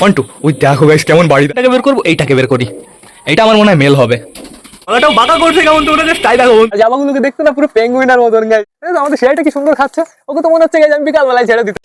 পন্টু ওই দেখো গাইস কেমন বাড়িটাকে বের করব এইটাকে বের করি। এটা আমার মনে হয় মেল হবে। ওটাও বাঁকা করছে কেমন তো ওটাকে স্টাইল দেখো। জামাগুলোকে দেখতে না পুরো পেঙ্গুইনার মতন গাইস আমাদের সেটা কি সুন্দর খাচ্ছে? ওকে তো মনে হচ্ছে গাইস আমি বিকাল বেলায় ছেড়ে দিতে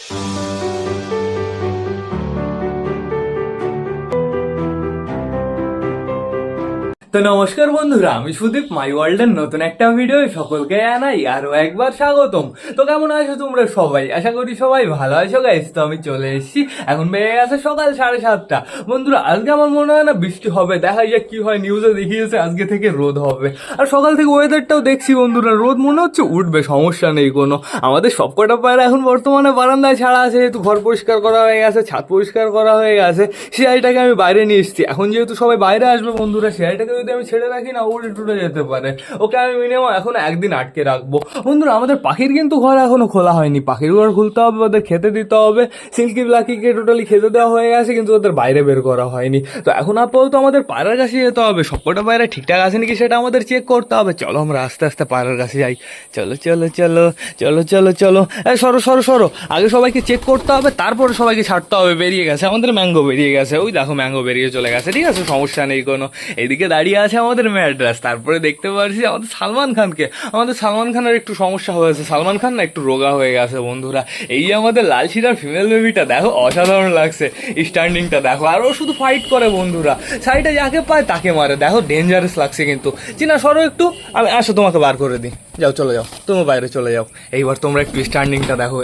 তো নমস্কার বন্ধুরা, আমি সুদীপ মাই ওয়ার্ল্ডের নতুন একটা ভিডিও সকলকে জানাই আরও একবার স্বাগতম। তো কেমন আছো তোমরা সবাই? আশা করি সবাই ভালো আছো গাইস তো আমি চলে এসেছি, এখন বেড়ে গেছে সকাল সাড়ে সাতটা। বন্ধুরা, আজকে আমার মনে হয় না বৃষ্টি হবে, দেখা যাক কি হয় নিউজে দেখিয়েছে, আজকে থেকে রোদ হবে। আর সকাল থেকে ওয়েদারটাও দেখছি বন্ধুরা, রোদ মনে হচ্ছে উঠবে, সমস্যা নেই কোনো। আমাদের সবকটা পায়রা এখন বর্তমানে বারান্দায় ছাড়া আছে, যেহেতু ঘর পরিষ্কার করা হয়ে গেছে, ছাদ পরিষ্কার করা হয়ে গেছে সিআইটাকে আমি বাইরে নিয়ে এসেছি। এখন যেহেতু সবাই বাইরে আসবে বন্ধুরা সিআইটাকে যদি আমি ছেড়ে রাখি না উড়ে টুটে যেতে পারে। ওকে আমি মিনিমাম এখন একদিন আটকে রাখব। বন্ধুরা, আমাদের পাখির কিন্তু ঘর এখনও খোলা হয়নি। পাখির ঘর খুলতে হবে, ওদের খেতে দিতে হবে। সিল্কি ব্লাকিকে টোটালি খেতে দেওয়া হয়ে গেছে, কিন্তু ওদের বাইরে বের করা হয়নি। তো এখন আপাতত আমাদের পায়রার কাছে যেতে হবে। সবকটা পায়রা ঠিকঠাক আছে নাকি সেটা আমাদের চেক করতে হবে। চলো, আমরা আস্তে আস্তে পায়রার কাছে যাই। চলো চলো চলো চলো চলো চলো। সরো সরো সরো। আগে সবাইকে চেক করতে হবে, তারপরে সবাইকে ছাড়তে হবে। বেরিয়ে গেছে। আমাদের ম্যাঙ্গো বেরিয়ে গেছে। ওই দেখো ম্যাঙ্গো বেরিয়ে চলে গেছে। ঠিক আছে, সমস্যা নেই কোনো। এদিকে দাঁড়িয়ে আছে আমাদের ম্যাড্রাস, তারপরে দেখতে পাচ্ছি আমাদের সালমান খানকে। আমাদের সালমান খানের একটু সমস্যা হয়েছে সালমান খান না একটু রোগা হয়ে গেছে, বন্ধুরা। এই আমাদের লাল শিরার ফিমেল বেবিটা দেখো, অসাধারণ লাগছে স্ট্যান্ডিংটা দেখো। আর ও শুধু ফাইট করে, বন্ধুরা। সাইডে যাকে পায় তাকে মারে। দেখো ডেঞ্জারাস লাগছে কিন্তু। চিনা, সরো একটু। আমি আসো, তোমাকে বার করে দিই। যাও, চলে যাও। তুমি বাইরে চলে যাও। এইবার তোমরা একটু স্ট্যান্ডিংটা দেখো।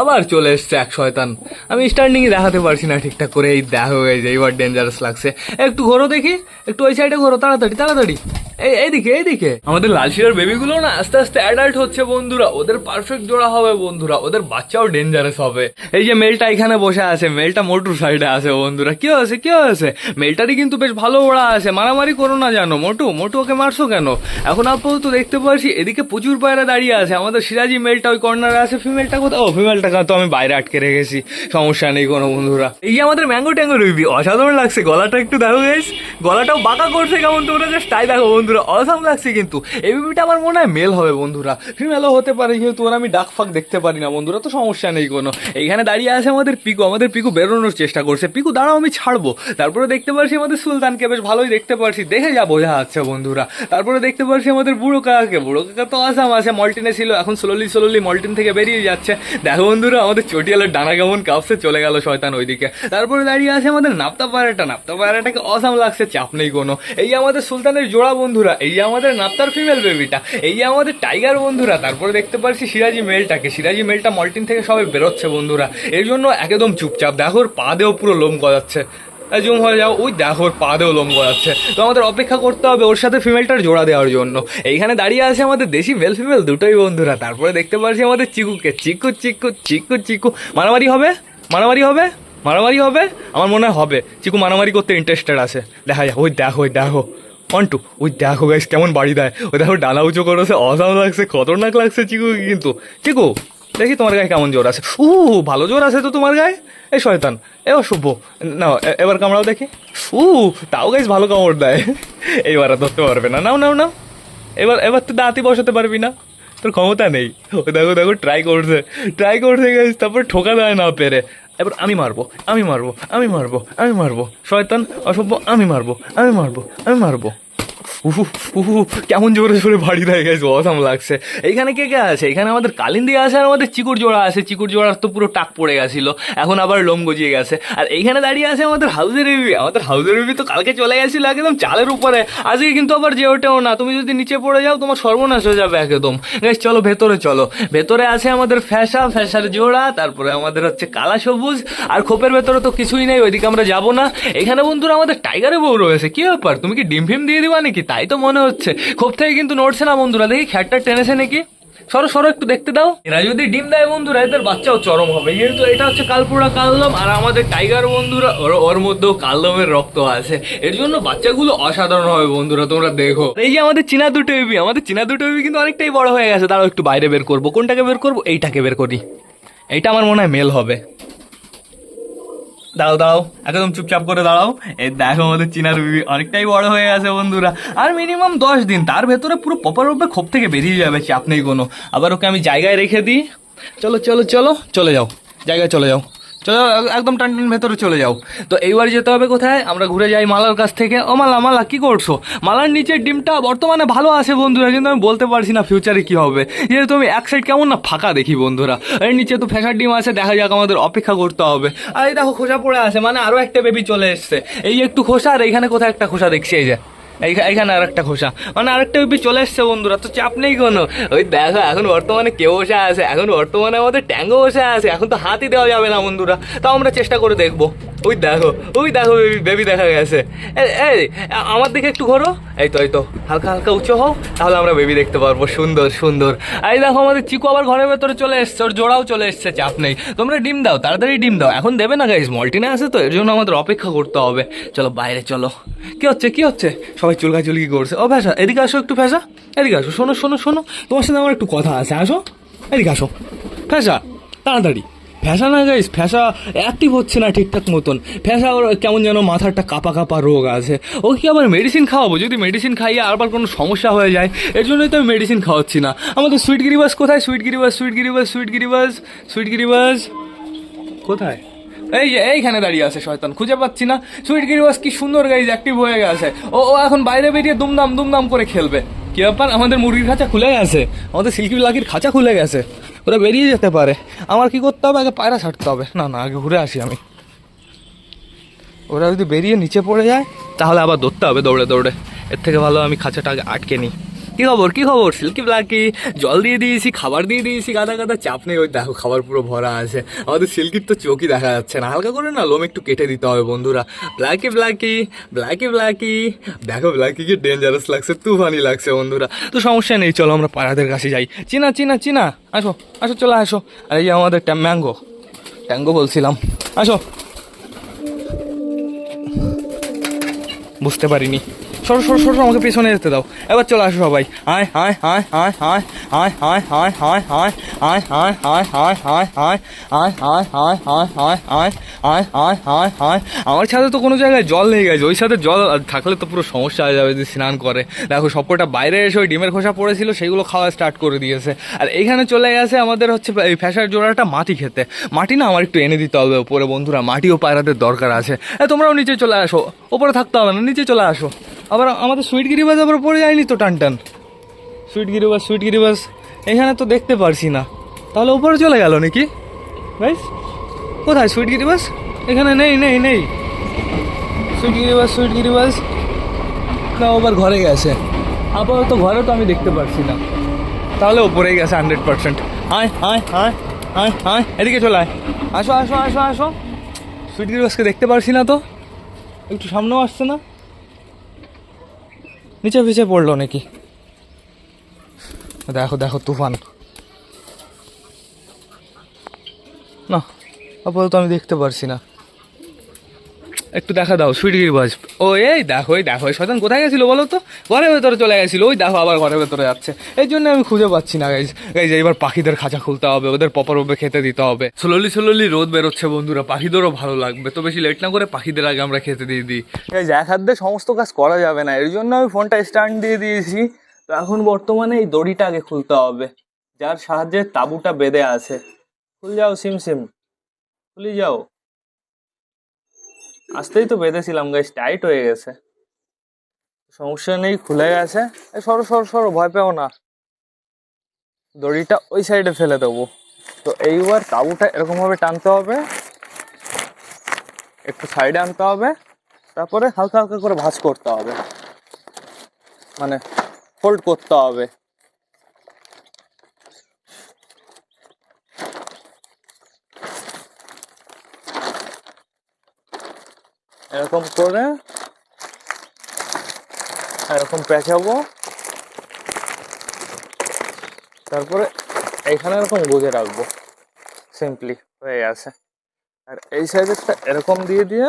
আবার চলে এসছে এক শয়তান। আমি স্ট্যান্ডিংই দেখাতে পারছি না ঠিকঠাক করে, এই দেখা হয়ে যায় এবার ডেঞ্জারাস লাগছে। একটু ঘোরো দেখি, একটু ওই সাইডে ঘোরো, তাড়াতাড়ি তাড়াতাড়ি। এই এইদিকে এইদিকে। আমাদের লালশিরার বেবিগুলো না আস্তে আস্তে অ্যাডাল্ট হচ্ছে বন্ধুরা। ওদের পারফেক্ট জোড়া হবে বন্ধুরা। ওদের বাচ্চাও ডেঞ্জারাস হবে। এই যে মেলটা এখানে বসে আছে, মেলটা মোটুর সাইডে আছে বন্ধুরা। কি হয়েছে কি হয়েছে? মেলটারই কিন্তু বেশ ভালো ওড়া আছে। মারামারি করো না জানো, মোটু। মোটু ওকে মারছো কেন? এখন আপাতত দেখতে পাচ্ছি, এদিকে প্রচুর পায়রা দাঁড়িয়ে আছে। আমাদের সিরাজি মেলটা ওই কর্নারে আছে। ফিমেলটা কোথাও ফিমেলটা তো আমি বাইরে আটকে রেখেছি। সমস্যা নেই কোনো বন্ধুরা। এই যে আমাদের ম্যাঙ্গো ট্যাঙ্গো রুবি অসাধারণ লাগছে। গলাটা একটু দেখো গলাটাও বাঁকা করছে কেমন তোমরা জাস্ট তাই দেখো বন্ধুরা, অসাম লাগছে কিন্তু এই বিবিটা আমার মনে হয় মেল হবে বন্ধুরা। ফিমেলও হতে পারে, কিন্তু ওরা আমি ডাক ফাক দেখতে পারি না বন্ধুরা, তো সমস্যা নেই কোনো। এইখানে দাঁড়িয়ে আছে আমাদের পিকু আমাদের পিকু বেরোনোর চেষ্টা করছে। পিকু, দাঁড়াও, আমি ছাড়বো। তারপরে দেখতে পারছি আমাদের সুলতানকে, বেশ ভালোই দেখতে পারছি। দেখে যা, বোঝা যাচ্ছে বন্ধুরা। তারপরে দেখতে পারছি আমাদের বুড়ো কাকাকে। বুড়ো কাকা তো আসাম আছে মল্টিনে ছিল, এখন স্লোলি স্লোলি মল্টিন থেকে বেরিয়ে যাচ্ছে। দেখো বন্ধুরা, আমাদের চটিয়ালের ডানা কেমন কাপসে চলে গেল শয়তান ওইদিকে। তারপরে দাঁড়িয়ে আছে আমাদের নাপ্তা পায়রাটা নাপ্তা পায়রাটাকে অসাম লাগছে চাপ নেই কোনো। এই আমাদের সুলতানের জোড়া বন্ধুরা, এই আমাদের নাপ্তার ফিমেল বেবিটা এই আমাদের টাইগার বন্ধুরা, তারপরে দেখতে পাচ্ছি সিরাজি মেলটাকে সিরাজি মেলটা মল্টিন থেকে সবাই বেরোচ্ছে বন্ধুরা, এর জন্য একদম চুপচাপ দেখো পা দেও পুরো লোম গজাচ্ছে জুম হয়ে যাও, ওই দেখো পা দেও লোম গজাচ্ছে, তো আমাদের অপেক্ষা করতে হবে ওর সাথে ফিমেলটার জোড়া দেওয়ার জন্য, এইখানে দাঁড়িয়ে আছে আমাদের দেশি মেল ফিমেল দুটোই বন্ধুরা, তারপরে দেখতে পাচ্ছি আমাদের চিকুকে, চিকু চিকু চিকু চিকু, মারামারি হবে? মারামারি হবে? মারামারি হবে? আমার মনে হয় হবে, চিকু মারামারি করতে ইন্টারেস্টেড আছে, দেখা যাক, ওই দেখো ওই দেখো। পন্টু ওই দেখো গাইস কেমন বাড়ি দেয়। ওই দেখো ডানা উঁচু করেছে অসাম লাগছে, খতরনাক লাগছে চিকু কিন্তু। চিকু, দেখি তোমার গায়ে কেমন জোর আছে। উ, ভালো জোর আছে তো তোমার গায়ে? এই শয়তান, এবার শুভ না এবার কামড়াও দেখি। উ, তাও গাইস ভালো কামড় দেয়। এইবার আর ধরতে পারবে না। নাও নাও নাও। এবার এবার তো দাঁতই বসাতে পারবি না। তোর ক্ষমতা নেই। ও দেখো দেখো ট্রাই করছে। ট্রাই করছে গাইস তারপর ঠোকা দেয় না পেরে। এবার আমি মারবো আমি মারবো আমি মারবো আমি মারবো। শয়তান, অসভ্য, আমি মারবো আমি মারবো আমি মারবো। কেমন জোরে জোরে বাড়ি দেয় গেছে অসাম লাগছে। এইখানে কে কে আছে? এখানে আমাদের কালিন্দি আছে আর আমাদের চিকুর জোড়া আছে। চিকুর জোড়ার তো পুরো টাক পড়ে গেছিল। এখন আবার লোম গজিয়ে গেছে। আর এইখানে দাঁড়িয়ে আছে আমাদের হাউজের বেবি আমাদের হাউজের বেবি তো কালকে চলে গেছিল একদম চালের উপরে। আজকে কিন্তু আবার যে ওঠেও না। তুমি যদি নিচে পড়ে যাও, তোমার সর্বনাশ হয়ে যাবে একদম। গাইস চলো ভেতরে চলো। ভেতরে আছে আমাদের ফ্যাসা ফ্যাসার জোড়া, তারপরে আমাদের হচ্ছে কালা সবুজ। আর খোপের ভেতরে তো কিছুই নেই, ওইদিকে আমরা যাব না। এখানে বন্ধুরা আমাদের টাইগারের বউ রয়েছে। কি ব্যাপার? তুমি কি ডিম ফিম দিয়ে দিবা নাকি? তাই তো মনে হচ্ছে। খোপ থেকে কিন্তু নড়ছে না বন্ধুরা। দেখি খ্যাটটা টেনেছে নাকি? সরো সরো, একটু দেখতে দাও। এরা যদি ডিম দেয় বন্ধুরা, এদের বাচ্চাও চরম হবে। যেহেতু এটা হচ্ছে কালপুরা কালদম আর আমাদের টাইগার বন্ধুরা, ওর মধ্যেও কালদমের রক্ত আছে। এর জন্য বাচ্চাগুলো অসাধারণ হবে বন্ধুরা, তোমরা দেখো। এই যে আমাদের চীনা দুটো বেবি আমাদের চীনা দুটো বেবি কিন্তু অনেকটাই বড় হয়ে গেছে। তারাও একটু বাইরে বের করব। কোনটাকে বের করব? এইটাকে বের করি। এইটা আমার মনে হয় মেল হবে। দাঁড়াও দাঁড়াও, একদম চুপচাপ করে দাঁড়াও। এই দেখো আমাদের চীনার বিবি অনেকটাই বড় হয়ে গেছে, বন্ধুরা। আর মিনিমাম দশ দিন, তার ভেতরে পুরো প্রপার রূপে খোপ থেকে বেরিয়ে যাবে, চাপ নেই কোনো। আবার ওকে আমি জায়গায় রেখে দিই। চলো চলো চলো, চলে যাও, জায়গায় চলে যাও। চলো, একদম টান টান ভেতরে চলে যাও। তো এইবার যেতে হবে কোথায়? আমরা ঘুরে যাই মালার কাছ থেকে। ও মালা মালা, কি করছ? মালার নিচের ডিমটা বর্তমানে ভালো আছে বন্ধুরা, কিন্তু আমি বলতে পারছি না ফিউচারে কি হবে। যেহেতু আমি এক সাইড কেমন না ফাঁকা দেখি বন্ধুরা। এর নিচে তো ফ্যাশার ডিম আছে, দেখা যাক আমাদের অপেক্ষা করতে হবে। আর এই দেখো খোসা পড়ে আছে মানে আরও একটা বেবি চলে এসছে। এই একটু খোসা, আর এইখানে কোথায় একটা খোসা দেখছি, এই যে। এইখানে আর একটা খোসা। মানে আরেকটা বেবি চলে এসছে বন্ধুরা, তো চাপ নেই কোনো। ওই দেখো, এখন বর্তমানে কেউ বসে আছে? এখন বর্তমানে আমাদের ট্যাঙ্গো বসে আছে, এখন তো হাতই দেওয়া যাবে না বন্ধুরা। তাও আমরা চেষ্টা করে দেখব। ওই দেখো ওই দেখো বেবি বেবি দেখা গেছে। এই, আমার দিকে একটু ঘোরো। এই তো এই তো, হালকা হালকা উঁচু হও, তাহলে আমরা বেবি দেখতে পারব। সুন্দর সুন্দর। এই দেখো, আমাদের চিকু আবার ঘরের ভেতরে চলে এসছে, ওর জোড়াও চলে এসছে, চাপ নেই। তোমরা ডিম দাও, তাড়াতাড়ি ডিম দাও। এখন দেবে না গাইজ মল্টিনে আছে তো, এর জন্য আমাদের অপেক্ষা করতে হবে। চলো, বাইরে চলো। কি হচ্ছে কি হচ্ছে? সবাই চুলকাচুলকি করছে। ও ভ্যাসা এদিকে আসো একটু ভ্যাসা এদিকে আসো, শোনো শোনো শোনো। তোমার সাথে আমার একটু কথা আছে, আসো। এদিকে আসো। ফ্যাসা তাড়াতাড়ি। ফ্যাসা না গাইস ফ্যাসা অ্যাক্টিভ হচ্ছে না ঠিকঠাক মতন। ফ্যাসা ওর কেমন যেন মাথার একটা কাপা কাপা রোগ আছে। ও কি আবার মেডিসিন খাওয়াবো? যদি মেডিসিন খাইয়ে আবার কোনো সমস্যা হয়ে যায়, এর জন্যই তো আমি মেডিসিন খাওয়াচ্ছি না। আমাদের সুইট গিরিবাস কোথায়? সুইট গিরিবাস সুইট গিরিবাস সুইট গিরিবাস সুইট গিরিবাস কোথায়? এই যে এইখানে দাঁড়িয়ে আছে শয়তান, খুঁজে পাচ্ছি না। সুইট গিরিবাস কি সুন্দর গাইজ অ্যাক্টিভ হয়ে গেছে। ও ও এখন বাইরে বেরিয়ে দুমদাম দুমদাম করে খেলবে। কি ব্যাপার? আমাদের মুরগির খাঁচা খুলে গেছে। আমাদের সিল্কি লাকির খাঁচা খুলে গেছে। ওরা বেরিয়ে যেতে পারে। আমার কি করতে হবে? আগে পায়রা ছাড়তে হবে। না না, আগে ঘুরে আসি আমি। ওরা যদি বেরিয়ে নিচে পড়ে যায়, তাহলে আবার ধরতে হবে দৌড়ে দৌড়ে। এর থেকে ভালো আমি খাঁচাটা আগে আটকে নিই। কি খবর? কি খবর? সিল্কি ব্লাকি জল দিয়ে দিয়েছি, খাবার দিয়ে দিয়েছি, গাদা গাদা, চাপ নেই। ওই দেখো, খাবার পুরো ভরা আছে। আমাদের সিল্কির তো চোখই দেখা যাচ্ছে না। হালকা করে না লোম একটু কেটে দিতে হবে বন্ধুরা। ব্ল্যাকি ব্ল্যাকি ব্ল্যাকি ব্ল্যাকি দেখো ব্ল্যাকি কি ডেঞ্জারাস লাগছে, তুফানি লাগছে বন্ধুরা। তো সমস্যা নেই, চলো আমরা পাড়াদের কাছে যাই। চিনা চিনা চিনা, আসো আসো, চলো আসো। আর এই আমাদের ম্যাঙ্গো ট্যাঙ্গো বলছিলাম। আসো। বুঝতে পারিনি। সরো সরো সরো আমাকে পেছনে যেতে দাও এবার চলে আসো সবাই আয় আয় আয় আয় আয় আমার ছাদে তো কোনো জায়গায় জল নেই গেছে ওই সাথে জল থাকলে তো পুরো সমস্যা হয়ে যাবে যদি স্নান করে দেখো সবকটা বাইরে এসে ওই ডিমের খোসা পড়েছিল সেগুলো খাওয়া স্টার্ট করে দিয়েছে আর এইখানে চলে গেছে আমাদের হচ্ছে এই ফ্যাশার জোড়াটা মাটি খেতে মাটি না আমার একটু এনে দিতে হবে উপরে বন্ধুরা মাটিও পায়রাদের দরকার আছে তোমরাও নিচে চলে আসো ওপরে থাকতে হবে না নিচে চলে আসো আবার আমাদের সুইট গিরিবাজ আবার পড়ে যায়নি তো টান টান। সুইট গিরিবাজ সুইট গিরিবাজ, এখানে তো দেখতে পারছি না। তাহলে উপরে চলে গেল নাকি? ভাই কোথায় সুইট গিরিবাজ? এখানে নেই নেই নেই। সুইট গিরিবাজ সুইট গিরিবাজ। না, ও আবার ঘরে গেছে। আপাতত ঘরে তো আমি দেখতে পারছি না। তাহলে ওপরেই গেছে হান্ড্রেড পার্সেন্ট। আয় আয় আয় আয় আয়, এদিকে চলে আয়। আসো আসো আসো আসো। সুইট গিরিবাজকে দেখতে পারছি না তো। একটু সামনেও আসছে না? নিচে পিছে পড়ল নাকি? দেখো দেখো তুফান। না আপাতত আমি দেখতে পারছি না। একটু দেখা দাও সুইট গিরিবাজ ও এই দেখো এই দেখো, এই শয়তান কোথায় গেছিল বলো তো? ঘরের ভেতরে চলে গেছিল, ওই দেখো আবার ঘরের ভেতরে যাচ্ছে। এই জন্য আমি খুঁজে পাচ্ছি না গাইজ গাইজ এবার পাখিদের খাঁচা খুলতে হবে, ওদের পপার ওপে খেতে দিতে হবে। স্লোলি স্লোলি রোদ বেরোচ্ছে বন্ধুরা, পাখিদেরও ভালো লাগবে। তো বেশি লেট না করে পাখিদের আগে আমরা খেতে দিয়ে দিই। গাইজ এক হাত দিয়ে সমস্ত কাজ করা যাবে না, এর জন্য আমি ফোনটা স্ট্যান্ড দিয়ে দিয়েছি। তো এখন বর্তমানে এই দড়িটা আগে খুলতে হবে, যার সাহায্যে তাঁবুটা বেঁধে আছে। খুলে যাও, সিম সিম। খুলে যাও। আসতেই তো বেঁধেছিলাম গাইস টাইট হয়ে গেছে। সমস্যা নেই, খুলে গেছে। সরো সরো সরো, ভয় পেও না। দড়িটা ওই সাইডে ফেলে দেবো। তো এইবার তাঁবুটা এরকম ভাবে টানতে হবে। একটু সাইডে আনতে হবে। তারপরে হালকা হালকা করে ভাঁজ করতে হবে। মানে ফোল্ড করতে হবে। এরকম করে, এরকম পেঁচাবো তারপরে এইখানে এরকম গুজে রাখব। সিম্পলি হয়ে গেছে। আর এই সাইডেরটা এরকম দিয়ে দিয়ে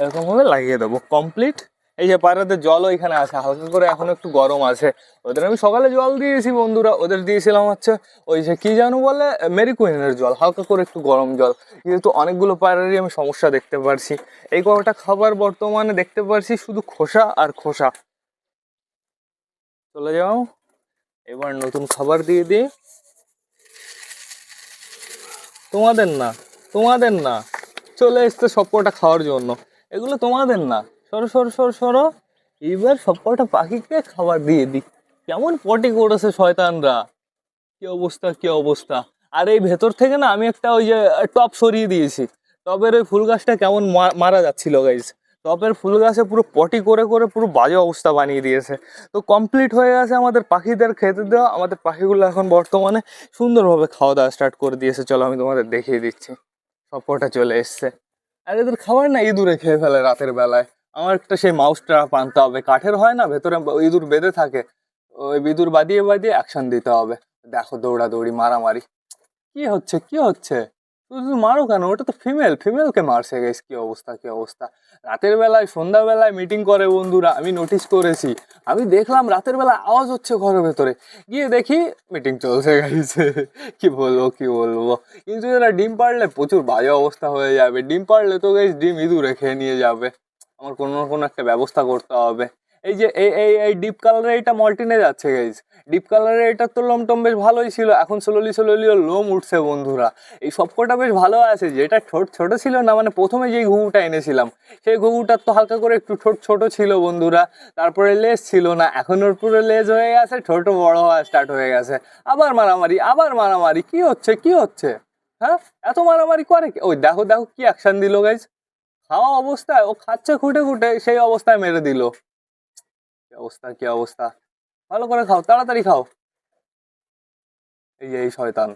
এরকমভাবে লাগিয়ে দেবো। কমপ্লিট এই যে পায়রাদের জল ওইখানে আছে, হালকা করে এখন একটু গরম আছে। ওদের আমি সকালে জল দিয়েছি বন্ধুরা, ওদের দিয়েছিলাম হচ্ছে ওই যে কি জানো বলে, মেরি কুইনের জল, হালকা করে একটু গরম জল। যেহেতু অনেকগুলো পায়রারই আমি সমস্যা দেখতে পারছি। এই কটা খাবার বর্তমানে দেখতে পারছি শুধু খোসা আর খোসা। চলে যাও, এবার নতুন খাবার দিয়ে দিই। তোমাদের না তোমাদের না, চলে এসছে সবকটা খাওয়ার জন্য। এগুলো তোমাদের না। সরো সরো সরো সরো। এইবার সবকটা পাখিকে খাবার দিয়ে দিই। কেমন পটি করেছে শয়তানরা। কি অবস্থা কি অবস্থা। আর এই ভেতর থেকে না আমি একটা ওই যে টপ সরিয়ে দিয়েছি। টবের ওই ফুল গাছটা কেমন মারা যাচ্ছিল গাইজ টবের ফুল গাছে পুরো পটি করে করে পুরো বাজে অবস্থা বানিয়ে দিয়েছে। তো কমপ্লিট হয়ে গেছে আমাদের পাখিদের খেতে দেওয়া। আমাদের পাখিগুলো এখন বর্তমানে সুন্দরভাবে খাওয়া দাওয়া স্টার্ট করে দিয়েছে। চলো আমি তোমাদের দেখিয়ে দিচ্ছি। সব কটা চলে এসছে। আর এদের খাবার না ইঁদুরে খেয়ে ফেলে রাতের বেলায়। আমার একটা সেই মাউস ট্রাপ আনতে হবে। কাঠের হয় না, ভেতরে ইঁদুর বেঁধে থাকে। ওই বিদুর বাদিয়ে বাদিয়ে অ্যাকশন দিতে হবে। দেখো দৌড়াদৌড়ি, মারামারি। কি হচ্ছে কি হচ্ছে? শুধু মারো কেন? ওটা তো ফিমেল ফিমেলকে মারছে গেছ কি অবস্থা কি অবস্থা? রাতের বেলায়, সন্ধ্যাবেলায় মিটিং করে বন্ধুরা, আমি নোটিস করেছি। আমি দেখলাম রাতের বেলা আওয়াজ হচ্ছে ঘরের ভেতরে। গিয়ে দেখি মিটিং চলছে গেছে কি বলব কি বলব? কিন্তু এরা ডিম পারলে প্রচুর বাজে অবস্থা হয়ে যাবে। ডিম পারলে তো গেছ ডিম ইঁদুরে খেয়ে নিয়ে যাবে। আমার কোনো না কোনো একটা ব্যবস্থা করতে হবে। এই যে এই এই এই ডিপ কালারে এটা মল্টিনে যাচ্ছে গাইজ ডিপ কালারে এটার তো লোম টোম বেশ ভালোই ছিল, এখন স্লোলি স্লোলি ওর লোম উঠছে বন্ধুরা। এই সবকটা বেশ ভালো আছে, যেটা ছোট ছোট ছিল না মানে প্রথমে যেই ঘুঘুটা এনেছিলাম, সেই ঘুঘুটার তো হালকা করে একটু ছোট ছোট ছিল বন্ধুরা। তারপরে লেজ ছিল না, এখন ওর পুরো লেজ হয়ে গেছে, ছোট, বড় হওয়া স্টার্ট হয়ে গেছে। আবার মারামারি আবার মারামারি, কি হচ্ছে কি হচ্ছে? হ্যাঁ? এত মারামারি করে? ওই দেখো দেখো কি অ্যাকশন দিল গাইজ খাওয়া অবস্থায়, ও খাচ্ছে খুঁটে খুঁটে, সেই অবস্থায় মেরে দিল। কি অবস্থা কি অবস্থা? ভালো করে খাও, তাড়াতাড়ি খাও। এই যে এই শয়তান।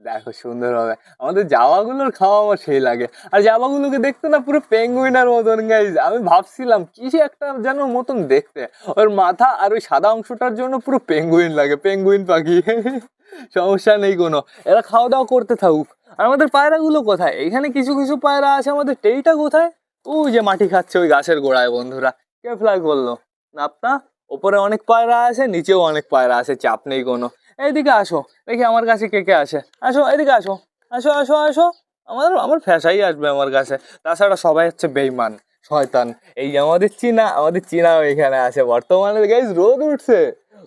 দেখো সুন্দর হবে আমাদের জামাগুলোর খাওয়া আমার সেই লাগে। আর জামাগুলোকে দেখতে না পুরো পেঙ্গুইনার মতন গাইজ আমি ভাবছিলাম, কি যে একটা যেন মতন দেখতে। ওর মাথা আর ওই সাদা অংশটার জন্য পুরো পেঙ্গুইন লাগে, পেঙ্গুইন পাখি। সমস্যা নেই কোনো। এরা খাওয়া দাওয়া করতে থাকুক। আর আমাদের পায়রাগুলো কোথায়? এখানে কিছু কিছু পায়রা আছে, আমাদের টেইটা কোথায়? ওই যে মাটি খাচ্ছে ওই গাছের গোড়ায়, বন্ধুরা। কে ফ্লাই করল না ওপরে অনেক পায়রা আছে, নিচেও অনেক পায়রা আছে, চাপ নেই কোনো। এইদিকে আসো, দেখি আমার কাছে কে কে আসে আসো এদিকে আসো। আসো আসো আসো। আমার আমার ফ্যাসাই আসবে আমার কাছে। তাছাড়া সবাই হচ্ছে বেইমান, শয়তান। এই যে আমাদের চীনা, আমাদের চীনাও এখানে আছে। বর্তমানে গাইজ রোদ উঠছে।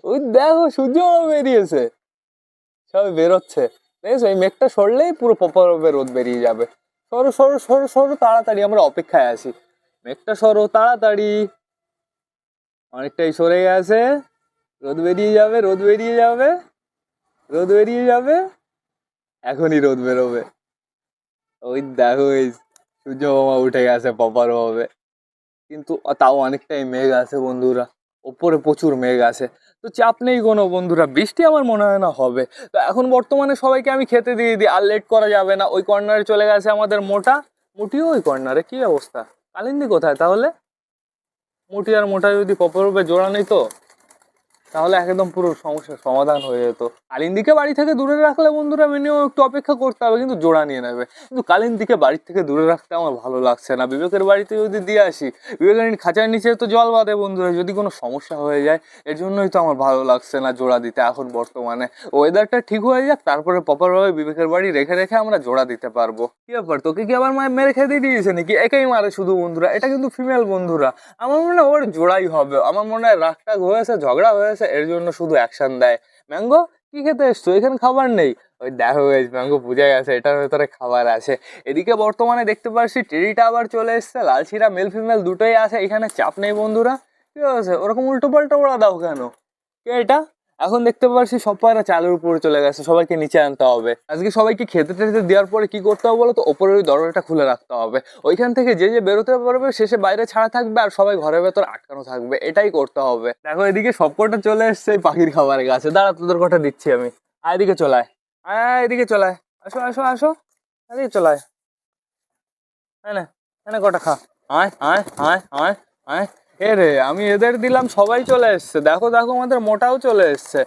ওই দেখো সূর্য বেরিয়েছে। সবাই বেরোচ্ছে। দেখেছ? এই মেঘটা সরলেই পুরো পপরবে রোদ বেরিয়ে যাবে। সরো সরো সরো সরো, তাড়াতাড়ি, আমরা অপেক্ষায় আছি। মেঘটা সরো, তাড়াতাড়ি। অনেকটাই সরে গেছে। রোদ বেরিয়ে যাবে, রোদ বেরিয়ে যাবে, রোদ বেরিয়ে যাবে। এখনই রোদ বেরোবে। ওই দেখো ওই সূর্য মামা উঠে গেছে পপার হবে কিন্তু তাও অনেকটাই মেঘ আছে, বন্ধুরা। ওপরে প্রচুর মেঘ আছে। তো চাপ নেই কোনো বন্ধুরা, বৃষ্টি আমার মনে হয় না হবে। তো এখন বর্তমানে সবাইকে আমি খেতে দিয়ে দিই, আর লেট করা যাবে না। ওই কর্নারে চলে গেছে আমাদের মোটা। মুটিও ওই কর্নারে কি অবস্থা? কালিন্দি কোথায় তাহলে? মুটি আর মোটা যদি কপর জোড়া নেই তো? তাহলে একদম পুরো সমস্যার সমাধান হয়ে যেত। কালিন্দিকে বাড়ি থেকে দূরে রাখলে বন্ধুরা মিনিমাম একটু অপেক্ষা করতে হবে, কিন্তু জোড়া নিয়ে নেবে। কিন্তু কালিন্দিকে বাড়ির থেকে দূরে রাখতে আমার ভালো লাগছে না। বিবেকের বাড়িতে যদি দিয়ে আসি বিবেকের খাঁচার নিচে তো জল বাঁধে বন্ধুরা, যদি কোনো সমস্যা হয়ে যায়, এর জন্যই তো আমার ভালো লাগছে না জোড়া দিতে এখন বর্তমানে। ওয়েদারটা ঠিক হয়ে যাক, তারপরে প্রপারভাবে বিবেকের বাড়ি রেখে রেখে আমরা জোড়া দিতে পারব। কি ব্যাপার, তোকে কি আবার মায়ের মেরে খেতে দিয়েছে নাকি? একাই মারে শুধু বন্ধুরা, এটা কিন্তু ফিমেল বন্ধুরা। আমার মনে হয় ওর জোড়াই হবে। আমার মনে হয় রাগ টাগ হয়েছে, ঝগড়া হয়েছে এর জন্য শুধু অ্যাকশন দেয়। ম্যাঙ্গো, কি খেতে এসছো? এখানে খাবার নেই। ওই দেখো গাইজ ম্যাঙ্গো বুঝে গেছে, এটার ভেতরে খাবার আছে। এদিকে বর্তমানে দেখতে পাচ্ছি টেরিটা আবার চলে এসছে লালচিরা মেল ফিমেল দুটোই আছে, এখানে চাপ নেই বন্ধুরা। ঠিক হয়েছে ওরকম উল্টো পাল্টা ওরা দাও কেন? কে এটা? এখন দেখতে পাচ্ছি সব পায়রা চালের উপরে চলে গেছে, সবাইকে নিচে আনতে হবে। আজকে সবাইকে খেতে টেতে দেওয়ার পরে কি করতে হবে বলো তো ওপরের ওই দরজাটা খুলে রাখতে হবে। ওইখান থেকে যে যে বেরোতে পারবে শেষে বাইরে ছাড়া থাকবে আর সবাই ঘরের ভেতর আটকানো থাকবে। এটাই করতে হবে। দেখো, এদিকে সবকটা চলে এসছে পাখির খাবারের কাছে। দাঁড়া, তোদের কটা দিচ্ছি আমি। আয়, এদিকে চলায় আয়। এদিকে চলায় আসো আসো আসো। এদিকে চলায় হ্যাঁ না কটা খা। আয় আয় আয় আয় আয়। এ রে, আমি এদের দিলাম, সবাই চলে এসছে। দেখো দেখো, আমাদের মোটাও চলে এসছে।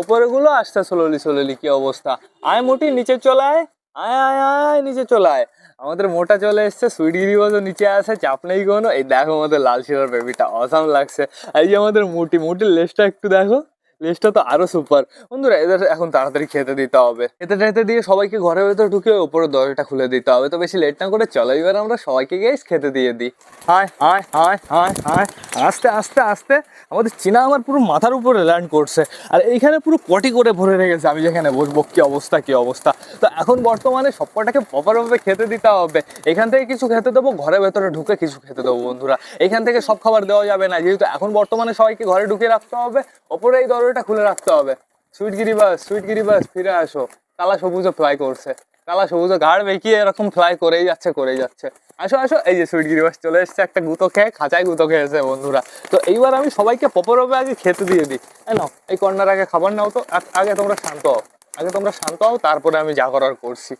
ওপরে গুলো আসতে স্লোলি স্লোলি কি অবস্থা। আয় মোটি, নিচে চলায় আয়। আয় আয় নিচে চলায় আমাদের মোটা চলে এসছে সুইডিরিও নিচে আসে চাপ নেই কোনো। এই দেখো, আমাদের লাল শিরার বেবিটা অসাম লাগছে। এই যে আমাদের মুটি, মুটির লেসটা একটু দেখো। লিস্টটা তো আরও সুপার বন্ধুরা, এদের এখন তাড়াতাড়ি খেতে দিতে হবে। খেতে টেতে দিয়ে সবাইকে ঘরের ভেতর ঢুকে উপরে দরজাটা খুলে দিতে হবে। তো বেশি লেট না করে চলো, এবার আমরা সবাইকে গিয়ে খেতে দিয়ে দিই। হায় হায় হায় হায় হায়। আস্তে আস্তে আস্তে। আমাদের চীনা আমার পুরো মাথার উপরে ল্যান্ড করছে। আর এইখানে পুরো পটি করে ভরে রেখেছে। আমি যেখানে বসবো, কি অবস্থা কি অবস্থা। তো এখন বর্তমানে সব কটাকে প্রপারভাবে খেতে দিতে হবে। এখান থেকে কিছু খেতে দেবো, ঘরের ভেতরে ঢুকে কিছু খেতে দেবো, বন্ধুরা। এখান থেকে সব খাবার দেওয়া যাবে না। যেহেতু এখন বর্তমানে সবাইকে ঘরে ঢুকে রাখতে হবে। ওপরে এই দরজাটা খুলে রাখতে হবে। সুইট গিরিবাস সুইট গিরিবাস ফিরে আসো। কালা সবুজও ফ্লাই করছে। কালা সবুজও ঘাড় বেঁকিয়ে এরকম ফ্লাই করেই যাচ্ছে করেই যাচ্ছে। আসো আসো, এই যে সুইট গিরিবাস চলে এসছে, একটা গুঁতো খেয়ে, খাঁচায় গুঁতো খেয়েছে বন্ধুরা। তো এইবার আমি সবাইকে প্রপারভাবে আগে খেতে দিয়ে দিই। নাও, এই কর্নার আগে খাবার নাও তো আগে তোমরা শান্ত হও। আগে তোমরা শান্ত হও, তারপরে আমি যা করার করছি।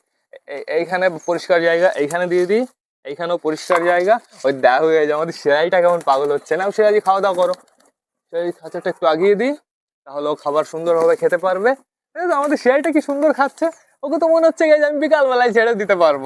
এইখানে পরিষ্কার জায়গা, এইখানে দিয়ে দিই। এইখানেও পরিষ্কার জায়গা। ওই দেখা হয়ে যায় আমাদের সেরাইটা কেমন পাগল হচ্ছে। না সেরাজি, খাওয়া দাওয়া করো। সেই খাঁচাটা একটু আগিয়ে দিই। তাহলে ও খাবার সুন্দরভাবে খেতে পারবে। আমাদের সেরাইটা কি সুন্দর খাচ্ছে ওকে তো মনে হচ্ছে আমি বিকালবেলায় ছেড়ে দিতে পারব।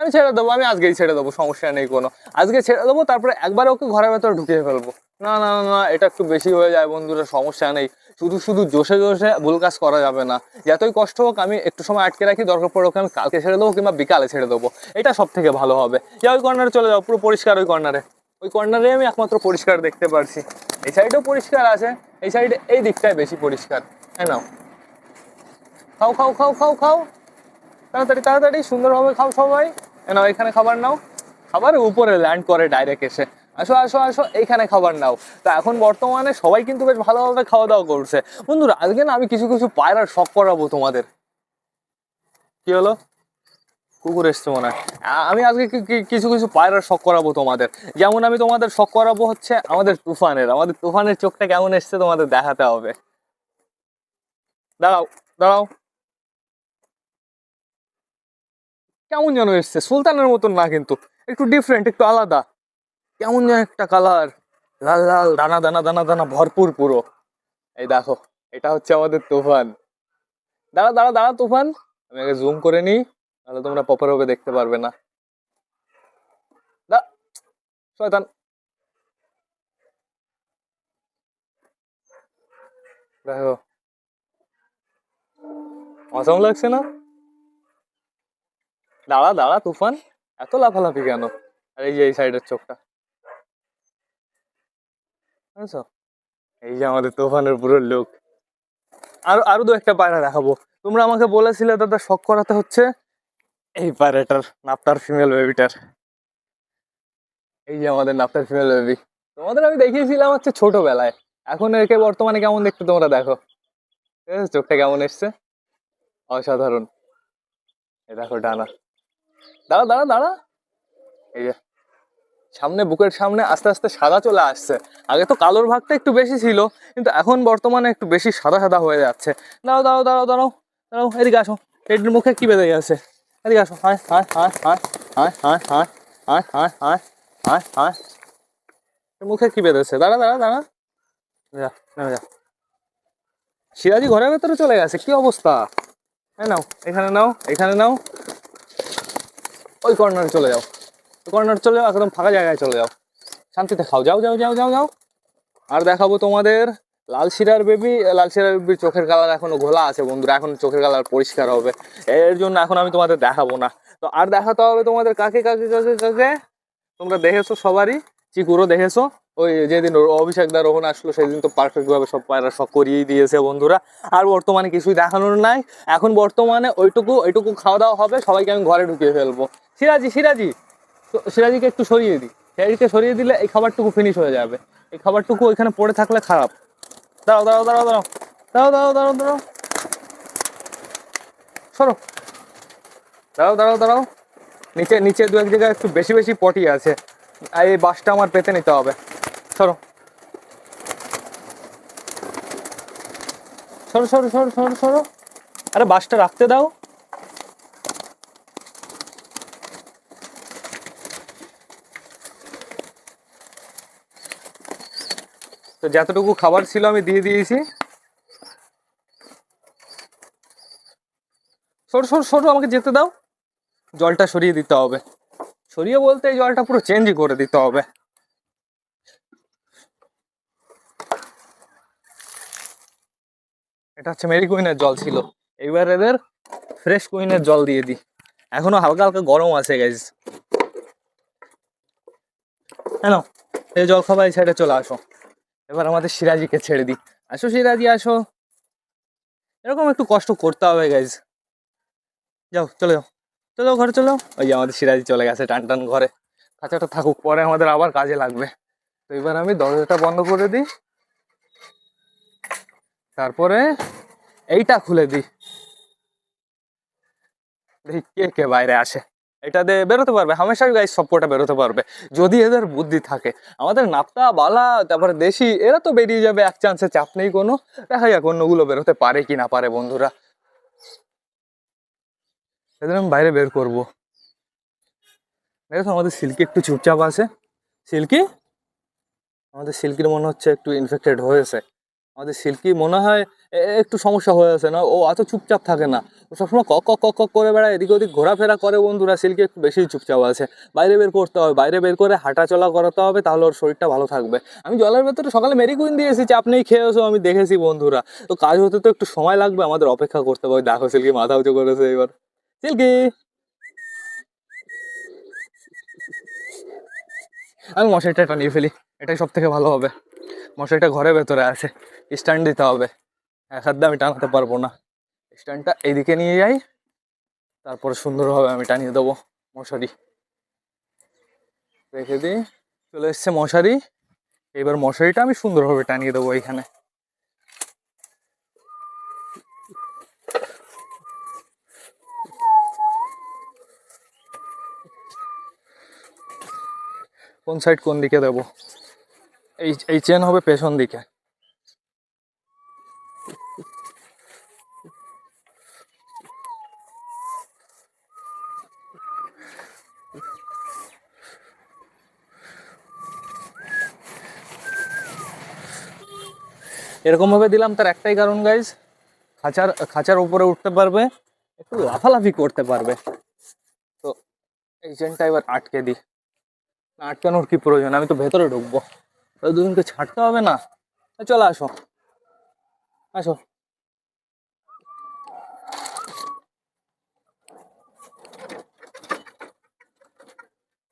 আমি ছেড়ে দেবো আমি আজকেই ছেড়ে দেবো সমস্যা নেই কোনো। আজকে ছেড়ে দেবো তারপরে একবার ওকে ঘরের ভেতরে ঢুকিয়ে ফেলব। না না না, না এটা একটু বেশি হয়ে যায় বন্ধুরা সমস্যা নেই। শুধু শুধু জোশে জোশে ভুল কাজ করা যাবে না। যতই কষ্ট হোক আমি একটু সময় আটকে রাখি দরকার পড়ে ওকে আমি কালকে ছেড়ে দেবো কিংবা বিকালে ছেড়ে দেবো। এটা সব থেকে ভালো হবে। যা ওই কর্নারে চলে যাও পুরো পরিষ্কার ওই কর্নারে ওই কর্নারে আমি একমাত্র পরিষ্কার দেখতে পারছি। এই সাইডেও পরিষ্কার আছে, এই সাইডে এই দিকটায় বেশি পরিষ্কার। হ্যাঁ নাও। খাও খাও খাও খাও খাও। তাড়াতাড়ি তাড়াতাড়ি, সুন্দরভাবে খাও সবাই। নাও, এখানে খাবার নাও। খাবার উপরে ল্যান্ড করে ডাইরেক্ট এসে। আসো আসো আসো, এইখানে খাবার নাও। তা এখন বর্তমানে সবাই কিন্তু বেশ ভালোভাবে খাওয়া দাওয়া করছে। বন্ধুরা, আজকে না আমি কিছু কিছু পায়রার শখ করাবো তোমাদের। কি হলো? কুকুর এসছে মনে হয়। আমি আজকে কিছু কিছু পায়রার শখ করাবো তোমাদের। যেমন আমি তোমাদের শখ করাবো হচ্ছে আমাদের তুফানের। আমাদের তুফানের চোখটা কেমন এসছে তোমাদের দেখাতে হবে। দাঁড়াও দাঁড়াও। কেমন যেন এসছে। সুলতানের মতন না কিন্তু। একটু ডিফারেন্ট একটু আলাদা। কেমন যেন একটা কালার লাল লাল, দানা দানা দানা দানা, ভরপুর পুরো। এই দেখো, এটা হচ্ছে আমাদের তুফান। দাঁড়া দাঁড়া দাঁড়া, তুফান। আমি আগে জুম করে নিই। তাহলে তোমরা প্রপার ভাবে দেখতে পারবে না। শয়তান। দেখো। অসম লাগছে না? দাঁড়া দাঁড়া, তুফান। এত লাফালাফি কেন? আর এই যে, এই সাইডের চোখটা। বুঝছ? এই যে আমাদের তুফানের পুরো লোক আরও আরও দু একটা পায়রা দেখাবো। তোমরা আমাকে বলেছিলে, দাদা, শখ করাতে হচ্ছে। এই পায়রাটার নাপতার ফিমেল বেবিটার এই যে আমাদের নাপতার ফিমেল বেবি তোমাদের আমি দেখিয়েছিলাম হচ্ছে ছোটবেলায়। এখন একে বর্তমানে কেমন দেখতে তোমরা দেখো? চোখটা কেমন এসছে? অসাধারণ। এই দেখো ডানা। দাঁড়া দাঁড়া দাঁড়া। এই যে, সামনে, বুকের সামনে আস্তে আস্তে সাদা চলে আসছে। আগে তো কালোর ভাগটা একটু বেশি ছিল, কিন্তু এখন বর্তমানে একটু বেশি সাদা সাদা হয়ে যাচ্ছে। দাঁড়াও দাঁড়াও দাঁড়াও দাঁড়াও দাঁড়াও, এদিকে আসো। এটির মুখে কি বেঁধে গেছে? এদিকে আসো হায় হায় হায় হায় হায় হায় হায় হায় হায় হায় হায় হায় মুখে কি বেঁধেছে দাঁড়া দাঁড়া দাঁড়া যা নেমে যা সিরাজি ঘরের ভেতরে চলে গেছে কি অবস্থা হ্যাঁ নাও এখানে নাও এখানে নাও ওই কর্নারে চলে যাও কর্নার চলে যাও একদম ফাঁকা জায়গায় চলে যাও শান্তিতে খাও যাও যাও যাও যাও যাও আর দেখাবো তোমাদের লাল শিরার বেবি লাল শিরার বেবির চোখের কালার এখনও ঘোলা আছে বন্ধুরা, এখন চোখের কালার পরিষ্কার হবে। এর জন্য এখন আমি তোমাদের দেখাবো না। তো আর দেখাতে হবে তোমাদের কাকে কাকে কাকে কাকে? তোমরা দেখেছ সবারই? চিকুরও দেখেছ? ওই যেদিন অভিষেক দা, রোহন আসলো, সেদিন তো পারফেক্ট ভাবে সব পায়রা সব করিয়েই দিয়েছে বন্ধুরা। আর বর্তমানে কিছুই দেখানোর নাই। এখন বর্তমানে ওইটুকু ওইটুকু খাওয়া দাওয়া হবে, সবাইকে আমি ঘরে ঢুকিয়ে ফেলব। সিরাজি সিরাজি তো সিরাজিকে একটু সরিয়ে দিই। সিরাজিকে সরিয়ে দিলে এই খাবারটুকু ফিনিশ হয়ে যাবে। এই খাবারটুকু ওইখানে পড়ে থাকলে খারাপ। দাঁড়াও দাঁড়াও দাঁড়াও দাঁড়াও। দাঁড়াও দাঁড়াও দাঁড়াও দাঁড়াও। সরো। দাঁড়াও দাঁড়াও দাঁড়াও। নিচে নিচে দু এক জায়গায় একটু বেশি বেশি পটি আছে। আর এই বাসটা আমার পেতে নিতে হবে। সরো। সরো সরো সরো সরো সরো। আরে বাসটা রাখতে দাও। যতটুকু খাবার ছিল আমি দিয়ে দিয়েছি। সরু সরু সরু, আমাকে যেতে দাও। জলটা সরিয়ে দিতে হবে। সরিয়ে বলতে এই জলটা পুরো চেঞ্জই করে দিতে হবে। এটা হচ্ছে মেরি কুইনের জল ছিল। এইবার এদের ফ্রেশ কুইনের জল দিয়ে দিই। এখনও হালকা হালকা গরম আছে গাইজ হ্যাঁ এই জল খাবার এই সাইডে চলে আসো। এবার আমাদের সিরাজিকে ছেড়ে দিই। আসো সিরাজি, আসো। এরকম একটু কষ্ট করতে হবে গাইজ যাও, চলে যাও। চলো, ঘরে চলো। ওই যে আমাদের সিরাজি চলে গেছে টান টান ঘরে। খাঁচাটা থাকুক, পরে আমাদের আবার কাজে লাগবে। তো এবার আমি দরজাটা বন্ধ করে দিই। তারপরে এইটা খুলে দিই। দেখি কে কে বাইরে আসে। এটা দিয়ে বেরোতে পারবে। হামেশাই গাইজ সব কটা বেরোতে পারবে। যদি এদের বুদ্ধি থাকে। আমাদের নাপ্তা বালা, তারপরে দেশি, এরা তো বেরিয়ে যাবে এক চান্সে চাপ নেই কোনো। দেখা যাক অন্যগুলো বেরোতে পারে কি না পারে বন্ধুরা। এদের আমি বাইরে বের করব। দেখো আমাদের সিল্কি একটু চুপচাপ আছে। সিল্কি? আমাদের সিল্কির মনে হচ্ছে একটু ইনফেক্টেড হয়েছে। আমাদের সিল্কি মনে হয় একটু সমস্যা হয়ে আছে না? ও এত চুপচাপ থাকে না। ও সবসময় কক কক কক করে বেড়ায়। এদিকে ওদিক ঘোরাফেরা করে বন্ধুরা সিল্কি একটু বেশি চুপচাপ আছে। বাইরে বের করতে হবে, বাইরে বের করে হাঁটা চলা করাতে হবে, তাহলে ওর শরীরটা ভালো থাকবে। আমি জলের ভেতরে সকালে মেরি কুইন দিয়ে এসেছি আপনি খেয়ে এসো আমি দেখেছি বন্ধুরা। তো কাজ হতে তো একটু সময় লাগবে, আমাদের অপেক্ষা করতে হবে। দেখো সিল্কি মাথা উঁচু করেছে এবার। সিল্কি আমি মশারিটা টানিয়ে ফেলি, এটাই সব থেকে ভালো হবে। মশারিটা ঘরের ভেতরে আছে। স্ট্যান্ড দিতে হবে। এক হাত আমি টানাতে পারব না। স্ট্যান্ডটা এইদিকে নিয়ে যাই। তারপরে সুন্দরভাবে আমি টানিয়ে দেবো মশারি। রেখে দিই। চলে এসছে মশারি। এবার মশারিটা আমি সুন্দরভাবে টানিয়ে দেবো এইখানে। কোন সাইড কোন দিকে দেব? এই এই চেন হবে পেছন দিকে। এরকম ভাবে দিলাম তার একটাই কারণ গাইজ খাঁচার খাঁচার উপরে উঠতে পারবে, একটু লাফালাফি করতে পারবে। তো এই চেনটা এবার আটকে দিই। আটকানোর কি প্রয়োজন? আমি তো ভেতরে ঢুকবো। দুজনকে ছাড়তে হবে না। চলে আসো। আসো।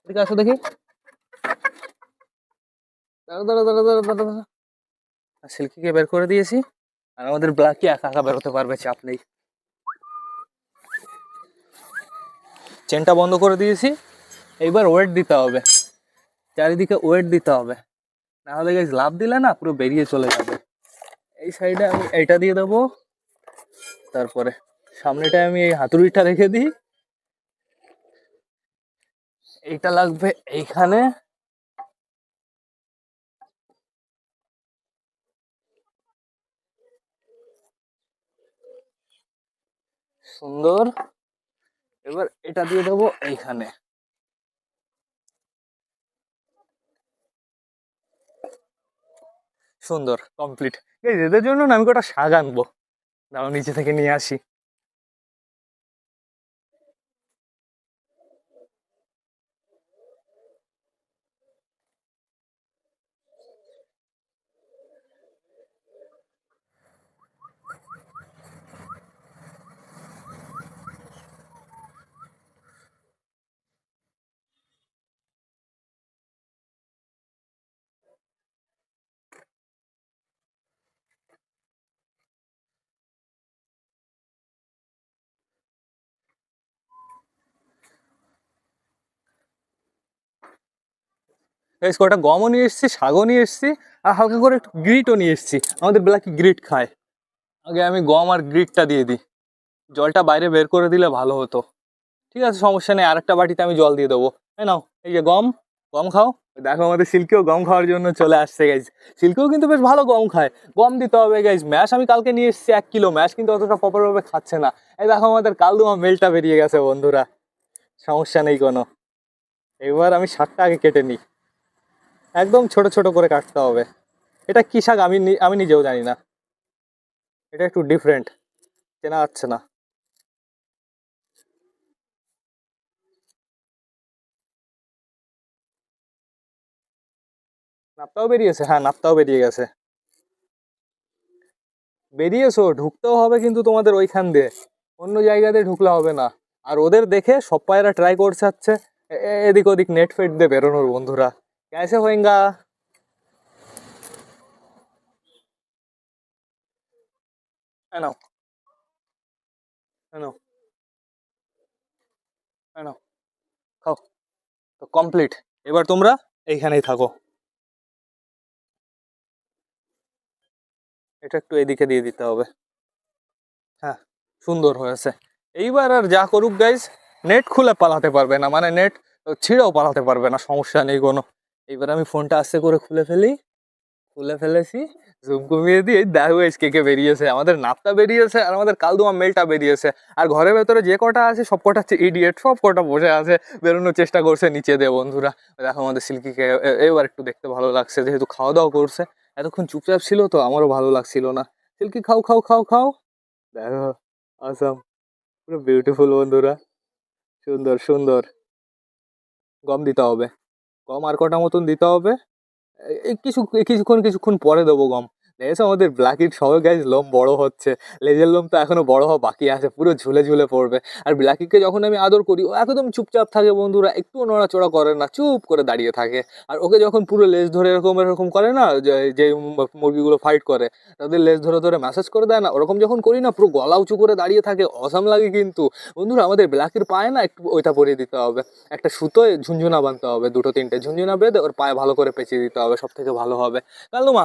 এদিকে আসো দেখি। দাঁড়া দাঁড়া দাঁড়া দাঁড়া দাঁড়া সিল্কিকে বের করে দিয়েছি। আর আমাদের ব্ল্যাকি একা একা বেরোতে পারবে, চাপ নেই। চেনটা বন্ধ করে দিয়েছি। এইবার ওয়েট দিতে হবে। চারিদিকে ওয়েট দিতে হবে। নাহলে গাইজ লাভ দিলে না পুরো বেরিয়ে চলে যাবে। এই সাইডে আমি এইটা দিয়ে দেবো। তারপরে সামনেটায় আমি এই হাতুড়িটা রেখে দিই। এইটা লাগবে এইখানে। সুন্দর। এবার এটা দিয়ে দেবো এইখানে। সুন্দর কমপ্লিট এদের জন্য না আমি কটা শাক আনব। দাও নিচে থেকে নিয়ে আসি। বেশ কটা গমও নিয়ে এসেছি, শাকও নিয়ে এসেছি, আর হালকা করে একটু গ্রিটও নিয়ে এসেছি। আমাদের ব্ল্যাকি গ্রিট খায়। আগে আমি গম আর গ্রিটটা দিয়ে দিই। জলটা বাইরে বের করে দিলে ভালো হতো। ঠিক আছে, সমস্যা নেই, আরেকটা বাটিতে আমি জল দিয়ে দেবো। এই নাও, এই যে গম গম খাও। দেখো আমাদের সিল্কেও গম খাওয়ার জন্য চলে আসছে গাইজ সিল্কেও কিন্তু বেশ ভালো গম খায়। গম দিতে হবে গাইজ ম্যাশ আমি কালকে নিয়ে এসেছি এক কিলো ম্যাশ কিন্তু অতটা প্রপারভাবে খাচ্ছে না। এই দেখো আমাদের কালদুমা মেলটা বেরিয়ে গেছে, বন্ধুরা। সমস্যা নেই কোনো। এবার আমি শাকটা আগে কেটে নিই। একদম ছোট ছোট করে কাটতে হবে। এটা কি শাক আমি আমি নিজেও জানি না। এটা একটু ডিফারেন্ট চেনা যাচ্ছে না। নাপতাও বেরিয়েছে হ্যাঁ নাপতাও বেরিয়ে গেছে। বেরিয়েছো, ঢুকতেও হবে কিন্তু তোমাদের ওইখান দিয়ে। অন্য জায়গাতে ঢুকলে হবে না। আর ওদের দেখে সব পায়রা ট্রাই করছে এদিক ওদিক নেট ফেট দিয়ে বেরোনোর বন্ধুরা। নাও এই নাও এই নাও খাও তো কমপ্লিট এবার তোমরা এইখানেই থাকো এটা একটু এদিকে দিয়ে দিতে হবে হ্যাঁ সুন্দর হয়েছে এইবার আর যা করুক গাইজ নেট খুলে পালাতে পারবে না মানে নেট ছিঁড়েও পালাতে পারবে না সমস্যা নেই কোনো এইবার আমি ফোনটা আস্তে করে খুলে ফেলি। খুলে ফেলেছি। জুম কমিয়ে দিয়ে দেখো কে কে বেরিয়েছে। আমাদের নাপটা বেরিয়েছে আর আমাদের কালদুমা মেলটা বেরিয়েছে। আর ঘরের ভেতরে যে কটা আছে, সব কটা হচ্ছে ইডিয়েট সব কটা বসে আছে। বেরোনোর চেষ্টা করছে নিচে দিয়ে বন্ধুরা। দেখো আমাদের সিল্কিকে এবার একটু দেখতে ভালো লাগছে। যেহেতু খাওয়া দাওয়া করছে। এতক্ষণ চুপচাপ ছিল তো আমারও ভালো লাগছিল না। সিল্কি, খাও খাও খাও খাও। দেখো আসাম পুরো বিউটিফুল বন্ধুরা। সুন্দর সুন্দর। গম দিতে হবে। গম আর কটা মতন দিতে হবে। কিছু কিছুক্ষণ কিছুক্ষণ পরে দেবো গম। দেখেছ আমাদের ব্ল্যাকির সবাই গাইজ লোম বড় হচ্ছে। লেজের লোম তো এখনও বড় হওয়া বাকি আছে, পুরো ঝুলে ঝুলে পড়বে। আর ব্ল্যাকিকে যখন আমি আদর করি, ও একদম চুপচাপ থাকে বন্ধুরা একটুও নড়াচড়া করে না, চুপ করে দাঁড়িয়ে থাকে। আর ওকে যখন পুরো লেজ ধরে এরকম এরকম করে না, যে মুরগিগুলো ফাইট করে, তাদের লেজ ধরে ধরে ম্যাসেজ করে দেয় না, ওরকম যখন করি না, পুরো গলা উঁচু করে দাঁড়িয়ে থাকে, অসাম লাগে কিন্তু। বন্ধুরা, আমাদের ব্ল্যাকের পায়ে না একটু ওইটা পরিয়ে দিতে হবে। একটা সুতোয় ঝুনঝুনা বাঁধতে হবে, দুটো তিনটে ঝুনঝুনা বেঁধে ওর পায়ে ভালো করে পেঁচিয়ে দিতে হবে সব থেকে ভালো হবে। কালুমা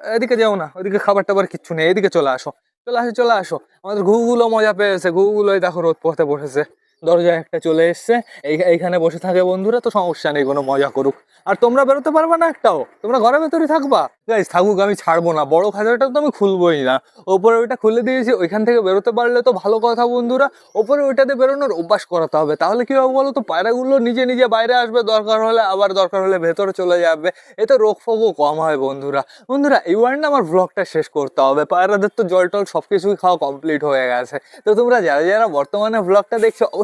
এদিকে যাও না, ওইদিকে খাবার টাবার কিচ্ছু নেই, এদিকে চলে আসো। চলে আসো চলে আসো। আমাদের ঘুগুলো মজা পেয়েছে ঘুগুলোই দেখো রোদ পথে বসেছে। দরজায় একটা চলে এসছে। এই, এইখানে বসে থাকে বন্ধুরা, তো সমস্যা নেই, কোনো মজা করুক। আর তোমরা বেরোতে পারবে না একটাও। তোমরা ঘরের ভেতরে থাকবা। গাইজ থাকুক, আমি ছাড়বো না। বড় খাঁচাটা তো আমি খুলবোই না। ওপরে ওইটা খুলে দিয়েছি, ওইখান থেকে বেরোতে পারলে তো ভালো কথা বন্ধুরা। ওপরে ওইটাতে বেরোনোর অভ্যাস করাতে হবে। তাহলে কি হবে বলো তো পায়রাগুলো নিজে নিজে বাইরে আসবে, দরকার হলে আবার দরকার হলে ভেতরে চলে যাবে। এতে রোগ ফোগও কম হয় বন্ধুরা। বন্ধুরা এইবার না আমার ব্লগটা শেষ করতে হবে। পায়রাদের তো জল টল সব কিছুই খাওয়া কমপ্লিট হয়ে গেছে। তো তোমরা যারা যারা বর্তমানে ব্লগটা দেখছ